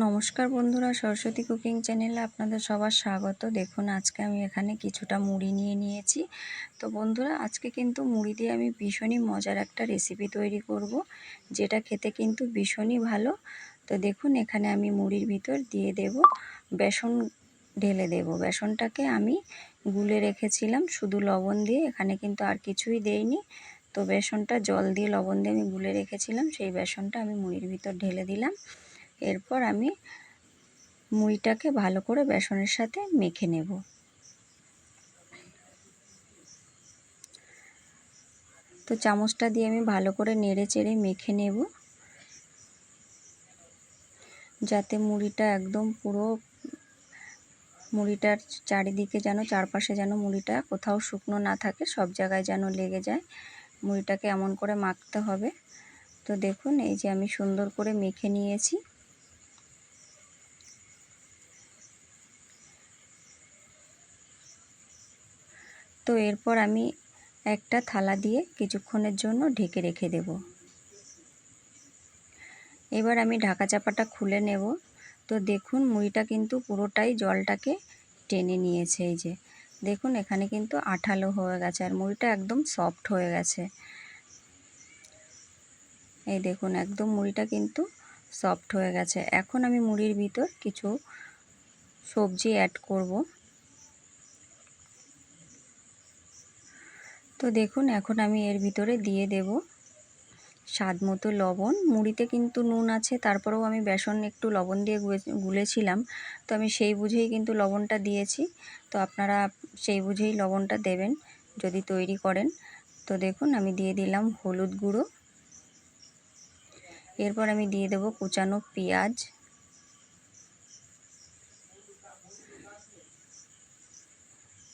নমস্কার বন্ধুরা, সরস্বতী কুকিং চ্যানেলে আপনাদের সবার স্বাগত। দেখুন, আজকে আমি এখানে কিছুটা মুড়ি নিয়ে নিয়েছি। তো বন্ধুরা, আজকে কিন্তু মুড়ি দিয়ে আমি ভীষণই মজার একটা রেসিপি তৈরি করব, যেটা খেতে কিন্তু ভীষণই ভালো। তো দেখুন, এখানে আমি মুড়ির ভিতর দিয়ে দেব বেসন, ঢেলে দেব। বেসনটাকে আমি গুলে রেখেছিলাম, শুধু লবণ দিয়ে, এখানে কিন্তু আর কিছুই দেইনি। তো বেসনটা জল দিয়ে, লবণ দিয়ে আমি গুলে রেখেছিলাম, সেই বেসনটা আমি মুড়ির ভিতর ঢেলে দিলাম। এরপর আমি মুড়িটাকে ভালো করে বেসনের সাথে মেখে নেব। তো চামচটা দিয়ে আমি ভালো করে নেড়ে চেড়ে মেখে নেব। যাতে মুড়িটা একদম পুরো মুড়িটার চারিদিকে যেন, চারপাশে যেন মুড়িটা কোথাও শুকনো না থাকে, সব জায়গায় যেন লেগে যায়। মুড়িটাকে এমন করে মাখতে হবে। তো দেখুন, এই যে আমি সুন্দর করে মেখে নিয়েছি। তো এরপর আমি একটা থালা দিয়ে কিছুক্ষণের জন্য ঢেকে রেখে দেব। এবার আমি ঢাকা চাপাটা খুলে নেব। তো দেখুন, মুড়িটা কিন্তু পুরোটাই জলটাকে টেনে নিয়েছে এই যে। দেখুন, এখানে কিন্তু আঠালো হয়ে গেছে আর মুড়িটা একদম সফট হয়ে গেছে। এই দেখুন, একদম মুড়িটা কিন্তু সফট হয়ে গেছে। এখন আমি মুড়ির ভিতর কিছু সবজি অ্যাড করব। তো দেখুন, এখন আমি এর ভিতরে দিয়ে দেব স্বাদ মতো লবণ। মুড়িতে কিন্তু নুন আছে, তারপরেও আমি বেসন একটু লবণ দিয়ে গুলেছিলাম। তো আমি সেই বুঝেই কিন্তু লবণটা দিয়েছি। তো আপনারা সেই বুঝেই লবণটা দেবেন যদি তৈরি করেন। তো দেখুন, আমি দিয়ে দিলাম হলুদ গুঁড়ো। এরপর আমি দিয়ে দেব কুচানো পেঁয়াজ।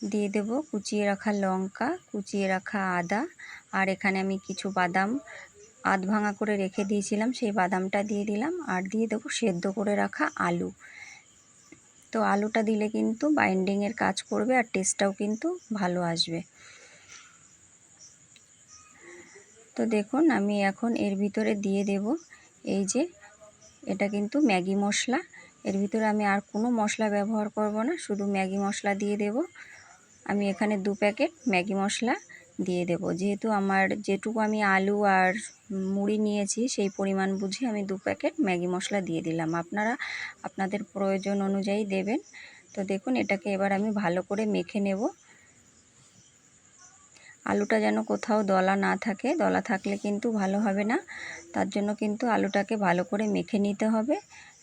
দিয়ে দেব, কুচিয়ে রাখা লঙ্কা, কুচিয়ে রাখা আদা, আর এখানে আমি কিছু বাদাম আধ ভাঙা করে রেখে দিয়েছিলাম, সেই বাদামটা দিয়ে দিলাম, আর দিয়ে দেবো সেদ্ধ করে রাখা আলু। তো আলুটা দিলে কিন্তু বাইন্ডিংয়ের কাজ করবে আর টেস্টটাও কিন্তু ভালো আসবে। তো দেখুন, আমি এখন এর ভিতরে দিয়ে দেব, এই যে এটা কিন্তু ম্যাগি মশলা। এর ভিতরে আমি আর কোনো মশলা ব্যবহার করব না, শুধু ম্যাগি মশলা দিয়ে দেব। আমি এখানে দু প্যাকেট ম্যাগি মশলা দিয়ে দেব। যেহেতু আমার, যেটুকু আমি আলু আর মুড়ি নিয়েছি, সেই পরিমাণ বুঝে আমি দু প্যাকেট ম্যাগি মশলা দিয়ে দিলাম। আপনারা আপনাদের প্রয়োজন অনুযায়ী দেবেন। তো দেখুন, এটাকে এবার আমি ভালো করে মেখে নেব। আলুটা যেন কোথাও দলা না থাকে, দলা থাকলে কিন্তু ভালো হবে না। তার জন্য কিন্তু আলুটাকে ভালো করে মেখে নিতে হবে।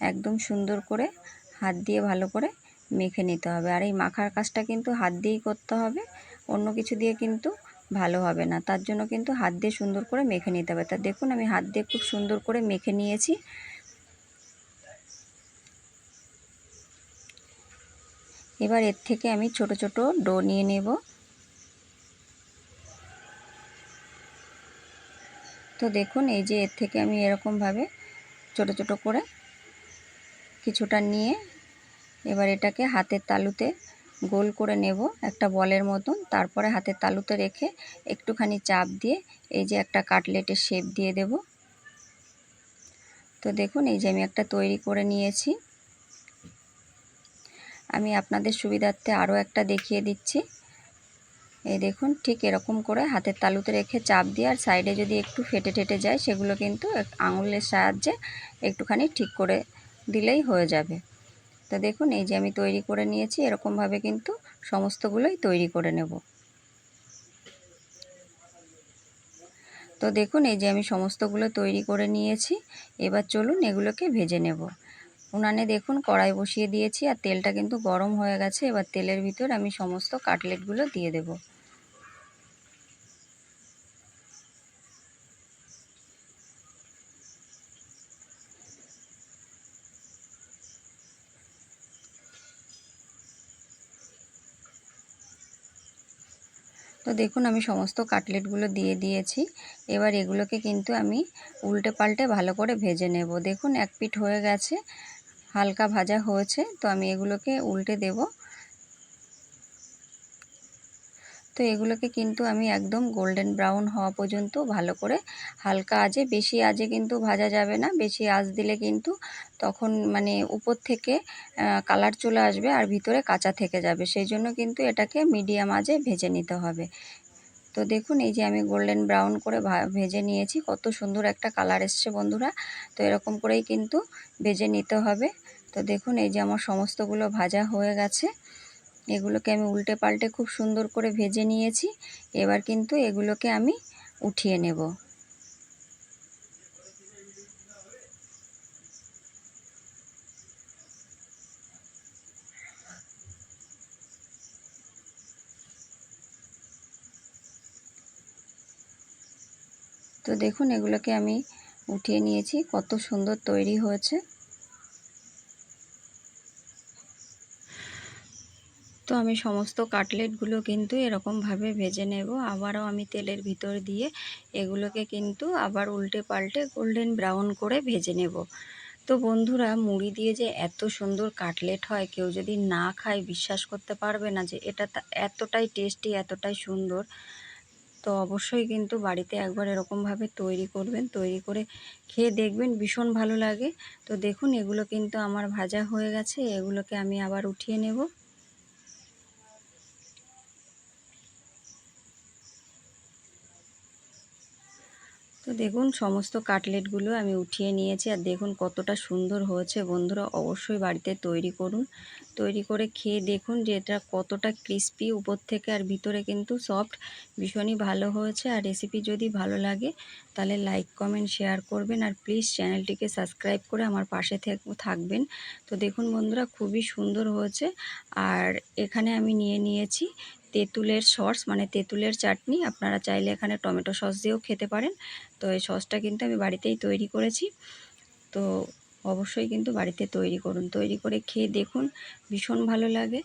একদম সুন্দর করে হাত দিয়ে ভালো করে মেখে নিতে হবে। আর এই মাখার কাজটা কিন্তু হাত দিয়েই করতে হবে। অন্য কিছু দিয়ে কিন্তু ভালো হবে না। তার জন্য কিন্তু হাত দিয়ে সুন্দর করে মেখে নিতে হবে। তা দেখুন, আমি হাত দিয়ে খুব সুন্দর করে মেখে নিয়েছি। এবার এর থেকে আমি ছোট ছোট ডো নিয়ে নেব। তো দেখুন, এই যে এর থেকে আমি এরকমভাবে ছোট ছোট করে কিছুটা নিয়ে এবার এটাকে হাতের তালুতে গোল করে নেব একটা বলের মতন। তারপরে হাতের তালুতে রেখে একটুখানি চাপ দিয়ে এই যে একটা কাটলেটের শেপ দিয়ে দেব। তো দেখুন, এই যে আমি একটা তৈরি করে নিয়েছি। আমি আপনাদের সুবিধার্থে আরও একটা দেখিয়ে দিচ্ছি। এই দেখুন, ঠিক এরকম করে হাতের তালুতে রেখে চাপ দিয়ে আর সাইডে যদি একটু ফেটে ঠেটে যায়, সেগুলো কিন্তু আঙুলের সাহায্যে একটুখানি ঠিক করে দিলেই হয়ে যাবে। তো দেখুন, এই যে আমি তৈরি করে নিয়েছি, এরকমভাবে কিন্তু সমস্তগুলোই তৈরি করে নেব। তো দেখুন, এই যে আমি সমস্তগুলো তৈরি করে নিয়েছি, এবার চলুন এগুলোকে ভেজে নেব। উনানে দেখুন, কড়াই বসিয়ে দিয়েছি, আর তেলটা কিন্তু গরম হয়ে গেছে, এবার তেলের ভিতর আমি সমস্ত কাটলেটগুলো দিয়ে দেবো। তো দেখুন, আমি সমস্ত কাটলেটগুলো দিয়ে দিয়েছি। এবার এগুলোকে কিন্তু আমি উল্টে পাল্টে ভালো করে ভেজে নেব। দেখুন, এক পিঠ হয়ে গেছে, হালকা ভাজা হয়েছে, তো আমি এগুলোকে উল্টে দেব। তো এগুলোকে কিন্তু আমি একদম গোল্ডেন ব্রাউন হওয়া পর্যন্ত ভালো করে হালকা আজে বেশি আজে কিন্তু ভাজা যাবে না, বেশি আজ দিলে কিন্তু তখন মানে উপর থেকে কালার চলে আসবে আর ভিতরে কাঁচা থেকে যাবে। সেই জন্য কিন্তু এটাকে মিডিয়াম আজে ভেজে নিতে হবে। তো দেখুন, এই যে আমি গোল্ডেন ব্রাউন করে ভেজে নিয়েছি, কত সুন্দর একটা কালার এসছে বন্ধুরা। তো এরকম করেই কিন্তু ভেজে নিতে হবে। তো দেখুন, এই যে আমার সমস্তগুলো ভাজা হয়ে গেছে। এগুলোকে আমি উল্টে পাল্টে খুব সুন্দর করে ভেজে নিয়েছি। এবার কিন্তু এগুলোকে আমি উঠিয়ে নেব। তো দেখুন এগুলোকে আমি উঠিয়ে নিয়েছি, কত সুন্দর তৈরি হয়েছে। আমি সমস্ত কাটলেটগুলো কিন্তু এরকমভাবে ভেজে নেব। আবারও আমি তেলের ভিতর দিয়ে এগুলোকে কিন্তু আবার উল্টে পাল্টে গোল্ডেন ব্রাউন করে ভেজে নেব। তো বন্ধুরা, মুড়ি দিয়ে যে এত সুন্দর কাটলেট হয়, কেউ যদি না খায় বিশ্বাস করতে পারবে না যে এটা এতটাই টেস্টি এতটাই সুন্দর। তো অবশ্যই কিন্তু বাড়িতে একবার এরকমভাবে তৈরি করবেন, তৈরি করে খেয়ে দেখবেন, ভীষণ ভালো লাগে। তো দেখুন, এগুলো কিন্তু আমার ভাজা হয়ে গেছে, এগুলোকে আমি আবার উঠিয়ে নেব। তো দেখুন, সমস্ত কাটলেটগুলো আমি উঠিয়ে নিয়েছি আর দেখুন কতটা সুন্দর হয়েছে। বন্ধুরা, অবশ্যই বাড়িতে তৈরি করুন। তৈরি করে খেয়ে দেখুন যে এটা কতটা ক্রিস্পি উপর থেকে আর ভিতরে কিন্তু সফট ভীষণই ভালো হয়েছে। আর রেসিপি যদি ভালো লাগে, তাহলে লাইক কমেন্ট শেয়ার করবেন। আর প্লিজ চ্যানেলটিকে সাবস্ক্রাইব করে আমার পাশে থাকবেন। তো দেখুন বন্ধুরা, খুবই সুন্দর হয়েছে। আর এখানে আমি নিয়ে নিয়েছি তেঁতুলের সস মানে তেঁতুলের চাটনি, আপনারা চাইলে এখানে টমেটো সস দিয়েও খেতে পারেন। তো এই সসটা কিন্তু আমি বাড়িতেই তৈরি করেছি। তো অবশ্যই কিন্তু বাড়িতে তৈরি করুন। তৈরি করে খেয়ে দেখুন, ভীষণ ভালো লাগে।